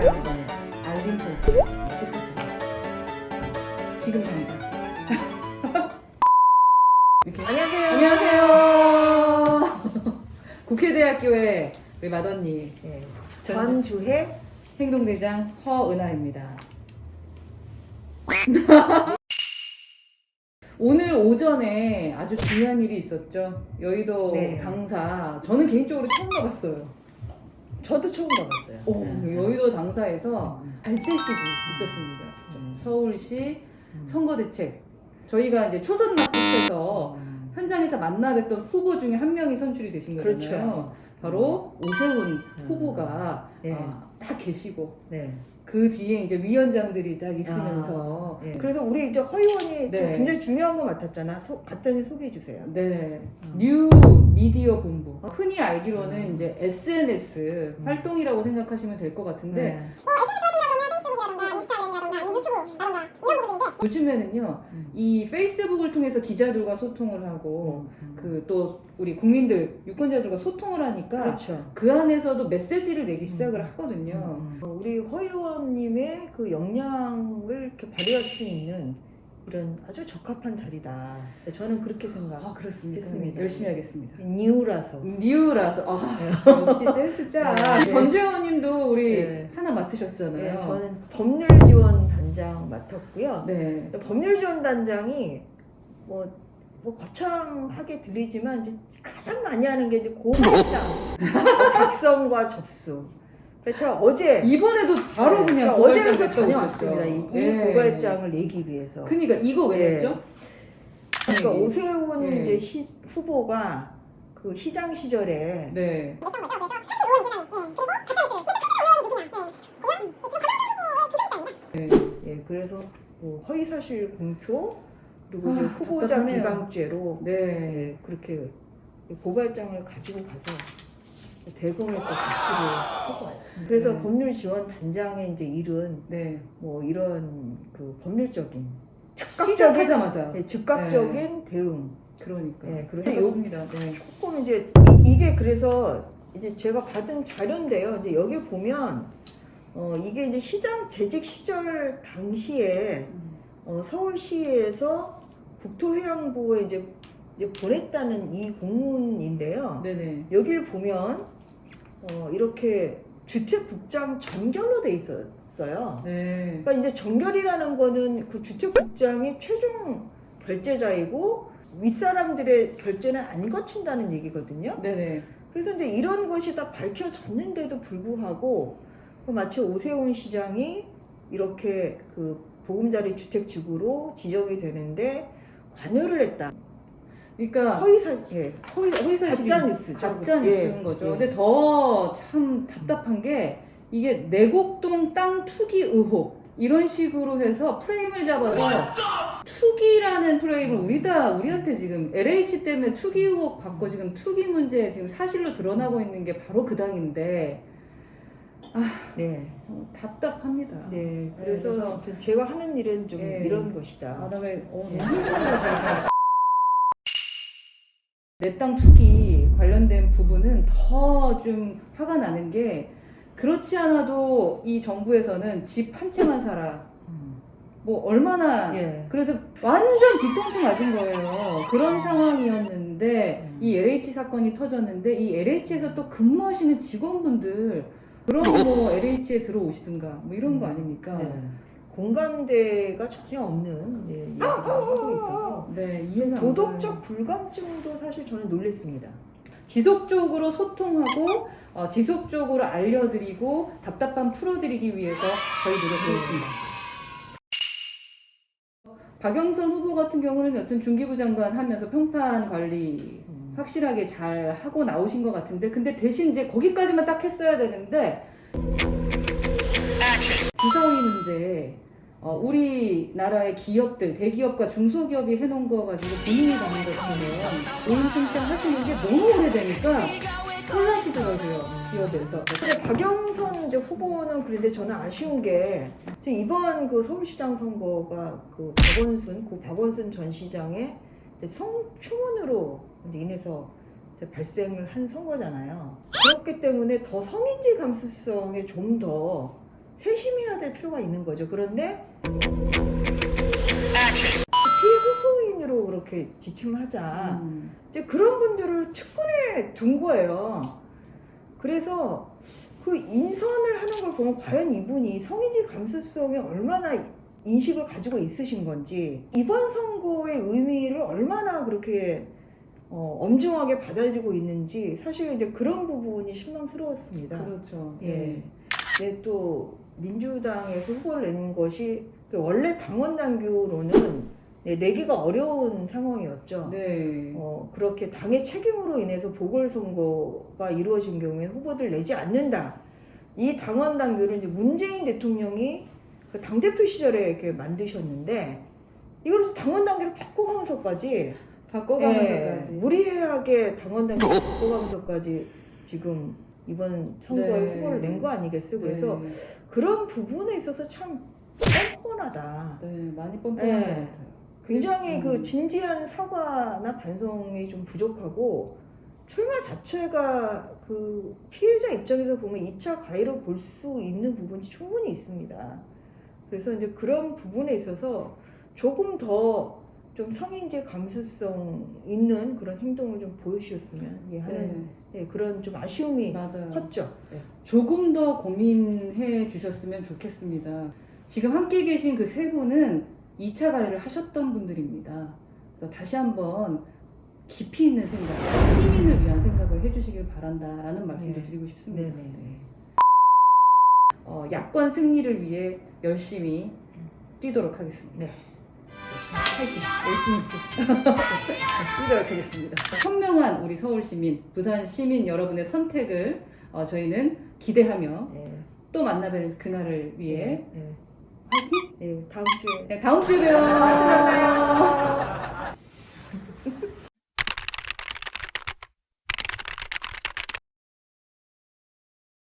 네. 알림 설정. 지금 당장. 안녕하세요. 안녕하세요. 국회대학교의 우리 맏언니 네. 전 전주혜 행동대장 허은하입니다. 오늘 오전에 아주 중요한 일이 있었죠. 여의도 네. 당사. 저는 개인적으로 처음 가봤어요. 저도 처음 가봤어요. 오, 네. 여의도 당사에서 음. 발대식이 있었습니다. 음. 서울시 음. 선거대책. 저희가 이제 초선 마켓에서 음. 현장에서 만나 뵀던 후보 중에 한 명이 선출이 되신 거잖아요. 그렇죠. 바로 오세훈 음. 후보가 네. 아, 딱 계시고 네. 그 뒤에 이제 위원장들이 딱 있으면서 네. 그래서 우리 이제 허 의원이 또 네. 굉장히 중요한 거 맡았잖아. 소, 간단히 소개해 주세요. 네 음. 뉴 미디어 본부 흔히 알기로는 음. 이제 SNS 음. 활동이라고 생각하시면 될 것 같은데 네. 요즘에는요 음. 이 페이스북을 통해서 기자들과 소통을 하고 음. 그또 우리 국민들 유권자들과 소통을 하니까 그렇죠. 그 안에서도 메시지를 내기 시작을 음. 하거든요. 어, 우리 허 의원님의 그 역량을 이렇게 발휘할 수 있는 이런 아주 적합한 자리다. 저는 그렇게 아 생각했습니다. 그렇습니다. 했습니다. 열심히 하겠습니다. 뉴라서. 뉴라서 아 역시 센스 짱. 네. 전재원님도 우리 네. 하나 맡으셨잖아요. 네, 저는 법률 지원 단장 맡았고요. 네. 법률 지원 단장이 뭐, 뭐 거창하게 들리지만 이제 가장 많이 하는 게 이제 고발장 작성과 접수. 제가 어제 이번에도 바로 네, 그냥 제가 어제부터 냈다고 다녀왔습니다. 이, 네. 고발장을 내기 위해서. 그러니까 이거 왜 네. 냈죠? 그러니까 네. 오세훈 네. 이제 시, 후보가 그 시장 시절에 네. 예, 그래서 뭐 허위사실 공표 그리고 이제 아, 후보자 답답하네요. 비방죄로 네. 예, 그렇게 고발장을 가지고 가서 대검에 또 접수를 하고 왔습니다. 그래서 네. 법률 지원 단장의 이제 일은 네. 뭐 이런 그 법률적인 즉각적인 시작하자마자. 예, 즉각적인 대응. 그러니까. 예, 그런 그렇습니다. 네. 조금 이제 이- 이게 그래서 이제 제가 받은 자료인데요. 이제 여기 보면 어 이게 이제 시장 재직 시절 당시에 어, 서울시에서 국토해양부에 이제, 이제 보냈다는 이 공문인데요. 네네. 여기를 보면 어, 이렇게 주택국장 전결로 돼 있었어요. 네. 그러니까 이제 전결이라는 거는 그 주택국장이 최종 결제자이고 윗사람들의 결제는 안 거친다는 얘기거든요. 네네. 그래서 이제 이런 것이 다 밝혀졌는데도 불구하고 그 마치 오세훈 시장이 이렇게 그 보금자리 주택 지구로 지정이 되는데 관여를 했다. 그러니까 허위사 예. 허위 허위 사실 가짜 뉴스죠. 가짜 예, 뉴스인 거죠. 예. 근데 더 참 답답한 게 이게 내곡동 땅 투기 의혹 이런 식으로 해서 프레임을 잡아서 투기라는 프레임을 우리 다 우리한테 지금 LH 때문에 투기 의혹 받고 지금 투기 문제 지금 사실로 드러나고 있는 게 바로 그 당인데 네. 어, 답답합니다. 네. 그래서 그래서- 제가 하는 일은 좀 예. 이런 것이다. 아, 다음에 어, 예. 너무 힘들어요. 내 땅 투기 관련된 부분은 더 좀 화가 나는 게 그렇지 않아도 이 정부에서는 집 한 채만 사라. 음. 뭐 얼마나 예. 그래서 완전 뒤통수 맞은 거예요. 그런 상황이었는데 음. 이 LH 사건이 터졌는데 이 LH에서 또 근무하시는 직원분들 그럼 뭐 LH에 들어오시든가 뭐 이런 거 아닙니까? 네. 공감대가 전혀 없는 예, 얘기를 하고 있어서 네, 이해가 안 도덕적 불감증도 사실 저는 놀랬습니다. 지속적으로 소통하고 어, 지속적으로 알려드리고 답답함 풀어드리기 위해서 저희 노력하겠습니다. 박영선 후보 같은 경우는 여튼 중기부 장관 하면서 평판 관리 음. 확실하게 잘 하고 나오신 것 같은데 근데 대신 이제 거기까지만 딱 했어야 되는데 주 문제 어, 우리나라의 기업들 대기업과 중소기업이 해놓은 거 가지고 본인이 담은 것처럼 오인승장 하시는 게 너무 오래되니까 혼란시더라고요 기업에서 근데 박영선 이제 후보는 그런데 저는 아쉬운 게 이번 그 서울시장 선거가 그 박원순 고 박원순 전 시장의 성추문으로 인해서 발생을 한 선거잖아요. 그렇기 때문에 더 성인지 감수성에 좀더 세심해야 될 필요가 있는 거죠. 그런데 피해 호소인으로 그렇게 지침하자. 음. 이제 그런 분들을 측근에 둔 거예요. 그래서 그 인선을 하는 걸 보면 과연 이분이 성인지 감수성에 얼마나 인식을 가지고 있으신 건지 이번 선거의 의미를 얼마나 그렇게 어, 엄중하게 받아들이고 있는지 사실 이제 그런 부분이 실망스러웠습니다. 그렇죠. 예. 네, 또 민주당에서 후보를 내는 것이 그 원래 당원 당규로는 네, 내기가 어려운 상황이었죠. 네. 어, 그렇게 당의 책임으로 인해서 보궐선거가 이루어진 경우에 후보들 내지 않는다. 이 당원 당규를 이제 문재인 대통령이 그 당대표 시절에 이렇게 만드셨는데 이걸 당원 당규를 바꿔가면서까지 바꿔가면서까지. 예, 무리하게 당원 당규 바꿔가면서까지 지금 이번 선거에 네. 후보를 낸 거 아니겠어요? 그래서 네. 그런 부분에 있어서 참 뻔뻔하다. 네, 많이 뻔뻔한 예. 것 같아요. 굉장히 음. 그 진지한 사과나 반성이 좀 부족하고 출마 자체가 그 피해자 입장에서 보면 2차 가해로 볼 수 있는 부분이 충분히 있습니다. 그래서 이제 그런 부분에 있어서 조금 더 좀 성인지 감수성 있는 그런 행동을 좀 보여주셨으면 예, 하는 네, 예, 그런 좀 아쉬움이 맞아요. 컸죠. 예. 조금 더 고민해 주셨으면 좋겠습니다. 지금 함께 계신 그 세 분은 2차 가해를 하셨던 분들입니다. 그래서 다시 한번 깊이 있는 생각, 시민을 위한 생각을 해주시길 바란다라는 말씀도 네. 드리고 싶습니다. 네 네. 어, 야권 승리를 위해 열심히 뛰도록 하겠습니다. 네. 파이팅! 열심히 뛰도록 하겠습니다. 현명한 우리 서울 시민, 부산 시민 여러분의 선택을 어, 저희는 기대하며 예. 또 만나뵐 그날을 위해 예. 화이팅! 예. 다음 주에 네, 다음 주에 봬요. 다음 주에 만나요.